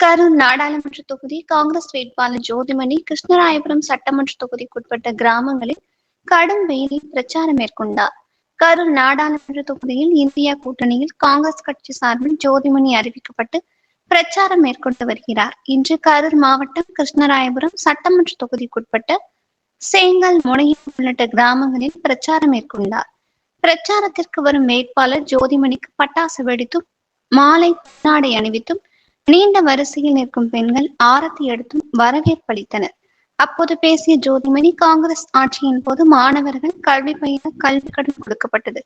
கரூர் நாடாளுமன்ற தொகுதி காங்கிரஸ் வேட்பாளர் ஜோதிமணி கிருஷ்ணராயபுரம் சட்டமன்ற தொகுதிக்குட்பட்ட கிராமங்களில் கடும் வெயிலில் பிரச்சாரம் மேற்கொண்டார். கரூர் நாடாளுமன்ற தொகுதியில் இந்தியா கூட்டணியில் காங்கிரஸ் கட்சி சார்பில் ஜோதிமணி அறிவிக்கப்பட்டு பிரச்சாரம் மேற்கொண்டு வருகிறார். இன்று கரூர் மாவட்டம் கிருஷ்ணராயபுரம் சட்டமன்ற தொகுதிக்குட்பட்ட சேங்கல் முனையம் உள்ளிட்ட கிராமங்களில் பிரச்சாரம் மேற்கொண்டார். பிரச்சாரத்திற்கு வரும் வேட்பாளர் ஜோதிமணிக்கு பட்டாசு வெடித்தும் மாலை நாடை அணிவித்தும் நீண்ட வரிசையில் நிற்கும் பெண்கள் ஆரத்தி எடுத்தும் வரவேற்பளித்தனர் அப்போது பேசிய ஜோதிமணி காங்கிரஸ் ஆட்சியின் போது மாணவர்கள் கல்வி பயில கல்வி கடன் கொடுக்கப்பட்டது.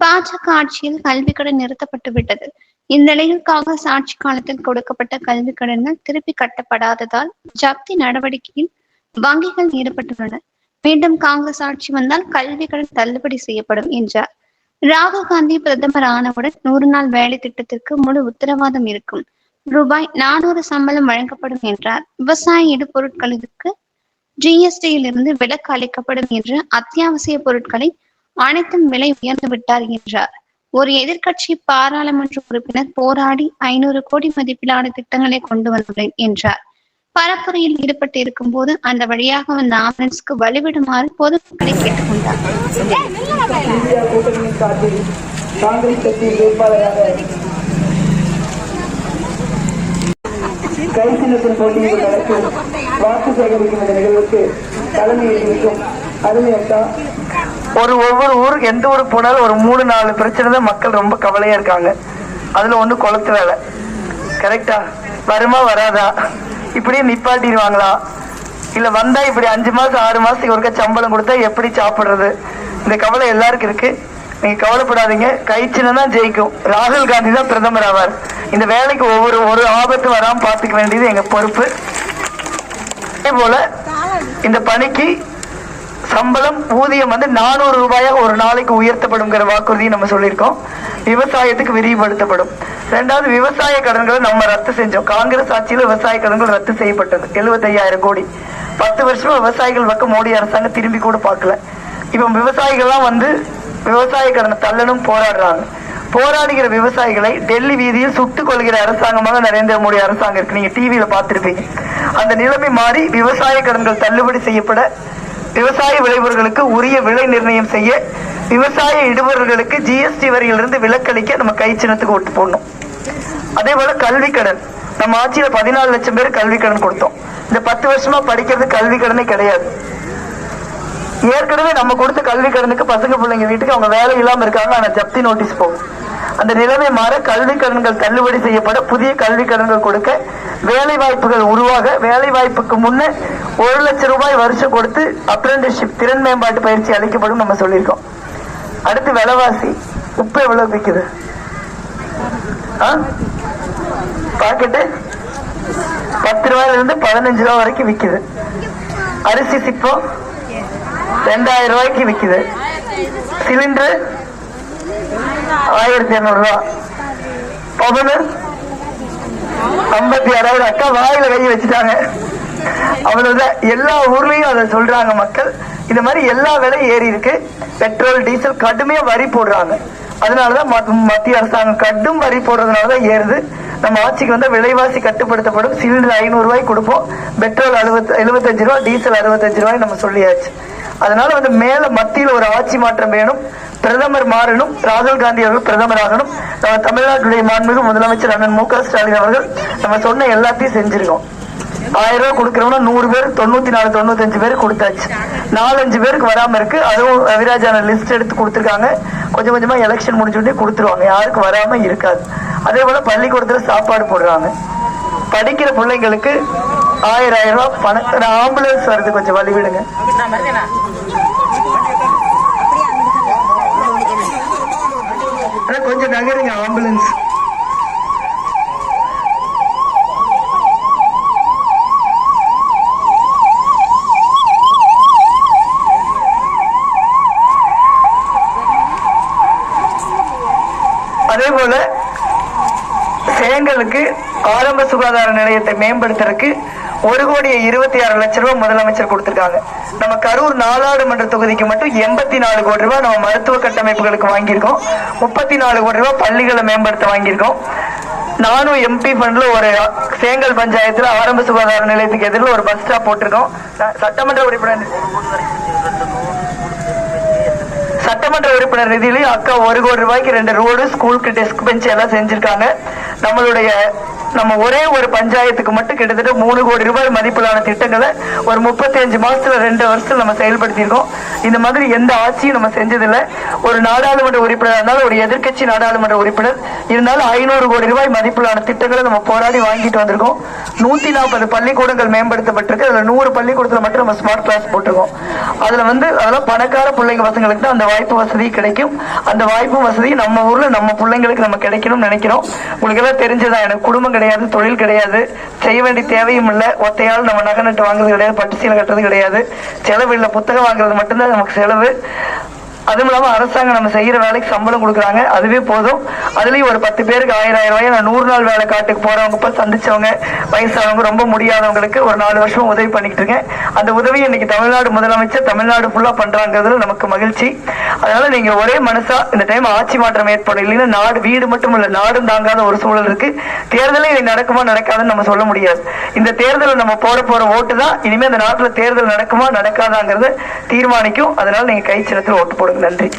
பாஜக ஆட்சியில் கல்வி கடன் நிறுத்தப்பட்டு விட்டது. இந்நிலையில் காங்கிரஸ் ஆட்சி காலத்தில் கொடுக்கப்பட்ட கல்வி கடன்கள் திருப்பி கட்டப்படாததால் ஜப்தி நடவடிக்கையில் வங்கிகள் ஈடுபட்டுள்ளன. மீண்டும் காங்கிரஸ் ஆட்சி வந்தால் கல்வி கடன் தள்ளுபடி செய்யப்படும் என்றார். ராகுல் காந்தி பிரதமர் ஆனவுடன் நூறு நாள் வேலை திட்டத்திற்கு முழு உத்தரவாதம் இருக்கும். ரூபாய் நானூறு சம்பளம் வழங்கப்படும் என்றார். விவசாய இடுபொருட்களுக்கு ஜிஎஸ்டியில் இருந்து விலக்கு அளிக்கப்படும் என்று அத்தியாவசிய பொருட்களை அனைத்தும் விலை உயர்ந்து விட்டார் என்றார். ஒரு எதிர்க்கட்சி பாராளுமன்ற உறுப்பினர் போராடி ஐநூறு கோடி மதிப்பிலான திட்டங்களை கொண்டு வந்துள்ளேன் என்றார். பரப்புரையில் ஈடுபட்டு இருக்கும் போது அந்த வழியாக வந்த ஆம்புலன்ஸ்க்கு வழிவிடுமாறு பொதுமக்களை கேட்டுக்கொண்டார். கைசின்னத்தின் போட்டியில் நடக்கும் வாக்கு சேகரிக்கும் இந்த நிகழ்வுக்கு தலைமை ஏற்றிருக்கும் அருமை அக்கா ஒரு ஒவ்வொரு ஊர் எந்த ஊருக்கு போனாலும் ஒரு மூணு நாலு பிரச்சனை தான் மக்கள் ரொம்ப கவலையா இருக்காங்க. அதுல ஒண்ணு குளத்து வேலை. கரெக்டா வருமா வராதா? இப்படியே நிப்பாட்டிடுவாங்களா? இல்ல வந்தா இப்படி அஞ்சு மாசம் ஆறு மாசத்துக்கு ஒருக்க சம்பளம் கொடுத்தா எப்படி சாப்பிடுறது? இந்த கவலை எல்லாருக்கும் இருக்கு. நீங்க கவலைப்படாதீங்க. கைச்சின தான் ஜெயிக்கும். ராகுல் காந்தி தான் பிரதமர் ஆவார். இந்த வேலைக்கு ஒவ்வொரு ஒரு ஆபத்து வராம பாத்துக்க வேண்டியது எங்க பொறுப்பு. அதே போல இந்த பணிக்கு சம்பளம் ஊதியம் வந்து நானூறு ரூபாயாக ஒரு நாளைக்கு உயர்த்தப்படுங்கிற வாக்குறுதியை நம்ம சொல்லியிருக்கோம். விவசாயத்துக்கு விரிவுபடுத்தப்படும். ரெண்டாவது விவசாய கடன்களை நம்ம ரத்து செஞ்சோம். காங்கிரஸ் ஆட்சியில் விவசாய கடன்கள் ரத்து செய்யப்பட்டது. 75000 கோடி. பத்து வருஷமா விவசாயிகள் பக்கம் மோடி அரசாங்கம் திரும்பி கூட பார்க்கல. இப்ப விவசாயிகள்லாம் வந்து விவசாய கடனை தள்ளனும் போராடுறாங்க. போராடுகிற விவசாயிகளை டெல்லி வீதியில் சுட்டுக் கொள்கிற அரசாங்கமாக நரேந்திர மோடி அரசாங்கம் இருக்கு நீங்க டிவியில பார்த்துருப்பீங்க. அந்த நிலைமை மாறி விவசாய கடன்கள் தள்ளுபடி செய்யப்பட விவசாய விளைபொருட்களுக்கு உரிய விலை நிர்ணயம் செய்ய விவசாய இடுபவர்களுக்கு ஜிஎஸ்டி வரியிலிருந்து விலக்களிக்க நம்ம கை சின்னத்துக்கு ஓட்டு போடணும். அதே போல கல்வி கடன். நம்ம ஆட்சியில பதினாலு லட்சம் பேர் கல்வி கடன் கொடுத்தோம். இந்த பத்து வருஷமா படிக்கிறது கல்வி கடனே கிடையாது. ஏற்கனவே நம்ம கொடுத்த கல்வி கடனுக்கு பசங்க பிள்ளைங்க வீட்டுக்கு அவங்க வேலை இல்லாம இருக்காங்க. ஆனா ஜப்தி நோட்டீஸ் போகும் அந்த நிலைமை மாற கல்வி கடன்கள் தள்ளுபடி செய்யப்பட புதிய கல்வி கடன்கள் கொடுக்க வேலை வாய்ப்புகள் உருவாக வேலை வாய்ப்புக்கு முன்ன ஒரு லட்சம் ரூபாய் வருஷம் கொடுத்து அப்ரெண்டிஸ்ஷிப் திறன் மேம்பாட்டு பயிற்சி அளிக்கப்படும் நம்ம சொல்லியிருக்கோம். அடுத்து விலைவாசி உப்பு எவ்வளவு விற்குது பாக்கெட்டு பத்து ரூபாயில இருந்து பதினஞ்சு ரூபாய் வரைக்கும் விற்குது அரிசி சிப்பம் ரெண்டாயிரம் ரூபாய்க்கு விற்கிது சிலிண்டர் ஆயிரத்தி இருநூறு ரூபா பவனு ஐம்பத்தி ஆறாயிரம். அக்கா வாயில கை வச்சுட்டாங்க. அவ்வளவுதான். எல்லா ஊர்லயும் அதை சொல்றாங்க மக்கள். இந்த மாதிரி எல்லா விலையும் ஏறி இருக்கு. பெட்ரோல் டீசல் கடுமையா வரி போடுறாங்க. அதனாலதான் மத்திய அரசாங்கம் கடும் வரி போடுறதுனாலதான் ஏறுது. நம்ம ஆட்சிக்கு வந்து விலைவாசி கட்டுப்படுத்தப்படும். சிலிண்டர் ஐநூறு ரூபாய் கொடுப்போம். பெட்ரோல் அறுபத்தி எழுபத்தஞ்சு ரூபாய் டீசல் அறுபத்தஞ்சு ரூபாய் நம்ம சொல்லியாச்சு. அதனால வந்து மேல மத்தியில் ஒரு ஆட்சி மாற்றம் வேணும். பிரதமர் மாறணும். ராகுல் காந்தி அவர்கள் பிரதமர் ஆகணும் நம்ம தமிழ்நாட்டுடைய மாண்புமிகு முதலமைச்சர் அண்ணன் மு க ஸ்டாலின் அவர்கள் நம்ம சொன்ன எல்லாத்தையும் செஞ்சிருக்கோம். ஆயிரம் ரூபாய் கொடுக்கறவங்க நூறு பேர் தொண்ணூத்தி நாலு தொண்ணூத்தஞ்சு பேர் கொடுத்தாச்சு. நாலஞ்சு பேருக்கு வராம இருக்கு. அதுவும் ரவிராஜான லிஸ்ட் எடுத்து கொடுத்துருக்காங்க. கொஞ்சம் கொஞ்சமா எலெக்ஷன் முடிஞ்சுட்டே கொடுத்துருவாங்க. யாருக்கு வராம இருக்காது. அதே போல பள்ளிக்கூடத்துல சாப்பாடு போடுறாங்க. படிக்கிற பிள்ளைங்களுக்கு ஆயிரம் ஆயிரம் ரூபாய் பணம் ஆம்புலன்ஸ் வருது கொஞ்சம் வழி விடுங்க கொஞ்சம் நகருங்க ஆம்புலன்ஸ் அதே போல சேங்கலுக்கு ஆரம்ப சுகாதார நிலையத்தை மேம்படுத்துறதுக்கு ஒரு கோடியே இருபத்தி ஆறு லட்ச ரூபாய் முதலமைச்சர் கொடுத்திருக்காங்க. நம்ம கரூர் நாடாளுமன்ற தொகுதிக்கு மட்டும் எண்பத்தி நாலு கோடி ரூபாய் நம்ம மருத்துவ கட்டமைப்புகளுக்கு வாங்கியிருக்கோம். முப்பத்தி நாலு கோடி ரூபாய் பள்ளிகளை மேம்படுத்த வாங்கியிருக்கோம். நானும் எம்பி ஃபண்ட்ல ஒரு சேங்கல் பஞ்சாயத்துல ஆரம்ப சுகாதார நிலையத்துக்கு எதிரில் ஒரு பஸ் ஸ்டாப் போட்டிருக்கோம். சட்டமன்ற உறுப்பினர் சட்டமன்ற உறுப்பினர் நிதியிலையும் அக்கா ஒரு கோடி ரூபாய்க்கு ரெண்டு ரோடு ஸ்கூலுக்கு டெஸ்க் பெஞ்ச் எல்லாம் செஞ்சிருக்காங்க. நம்மளுடைய நம்ம ஒரே ஒரு பஞ்சாயத்துக்கு மட்டும் கிட்டத்தட்ட மூணு கோடி ரூபாய் மதிப்பிலான திட்டங்களை ஒரு முப்பத்தஞ்சு மாசத்துல ரெண்டு வருஷத்துல நம்ம செயல்படுத்தியிருக்கோம். இந்த மாதிரி எந்த ஆட்சியும் நம்ம செஞ்சதில்லை. ஒரு நாடாளுமன்ற உறுப்பினர் இருந்தாலும் ஒரு எதிர்க்கட்சி நாடாளுமன்ற உறுப்பினர் இருந்தாலும் ஐநூறு கோடி ரூபாய் மதிப்பிலான திட்டங்களை நம்ம போராடி வாங்கிட்டு வந்திருக்கோம். நூத்தி நாற்பது பள்ளிக்கூடங்கள் மேம்படுத்தப்பட்டிருக்கு. அதுல நூறு பள்ளிக்கூடத்துல மட்டும் நம்ம ஸ்மார்ட் கிளாஸ் போட்டிருக்கோம். அதுல வந்து அதெல்லாம் பணக்கார பிள்ளைங்க பசங்களுக்கு தான் அந்த வாய்ப்பு வசதி கிடைக்கும். அந்த வாய்ப்பு வசதி நம்ம ஊர்ல நம்ம பிள்ளைங்களுக்கு நம்ம கிடைக்கணும்னு நினைக்கிறோம். உங்களுக்கு எல்லாம் தெரிஞ்சதா? எனக்கு குடும்பம் கிடையாது தொழில் கிடையாது. செய்ய வேண்டிய தேவையும் இல்லை. ஒத்தையால் நம்ம நகை நட்டு வாங்குறது கிடையாது பட்டு சீலை கட்டுறது கிடையாது. செலவு இல்லை புத்தகம் வாங்குறது மட்டும்தான் நமக்கு செலவு அதுவும் இல்லாம அரசாங்கம் நம்ம செய்யற வேலைக்கு சம்பளம் கொடுக்குறாங்க. அதுவே போதும். அதுலயும் ஒரு பத்து பேருக்கு ஆயிரம் ஆயிரம் ரூபாய் நான் நூறு நாள் வேலை காட்டுக்கு போறவங்க இப்ப சந்திச்சவங்க வயசானவங்க ரொம்ப முடியாதவங்களுக்கு ஒரு நாலு வருஷம் உதவி பண்ணிக்கிட்டு இருக்கேன். அந்த உதவி இன்னைக்கு தமிழ்நாடு முதலமைச்சர் தமிழ்நாடு ஃபுல்லா பண்றாங்கிறதுல நமக்கு மகிழ்ச்சி. அதனால நீங்க ஒரே மனசா இந்த டைம் ஆட்சி மாற்றம் ஏற்படும் இல்லைன்னா நாடு வீடு மட்டும் இல்ல நாடும் தாங்காத ஒரு சூழல் இருக்கு. தேர்தலே இது நடக்குமா நடக்காதுன்னு நம்ம சொல்ல முடியாது. இந்த தேர்தலில் நம்ம போட போற ஓட்டு தான் இனிமே இந்த நாட்டுல தேர்தல் நடக்குமா நடக்காதாங்கிறத தீர்மானிக்கும். அதனால நீங்க கை சின்னத்தில் ஓட்டு போடுங்க. நன்றி.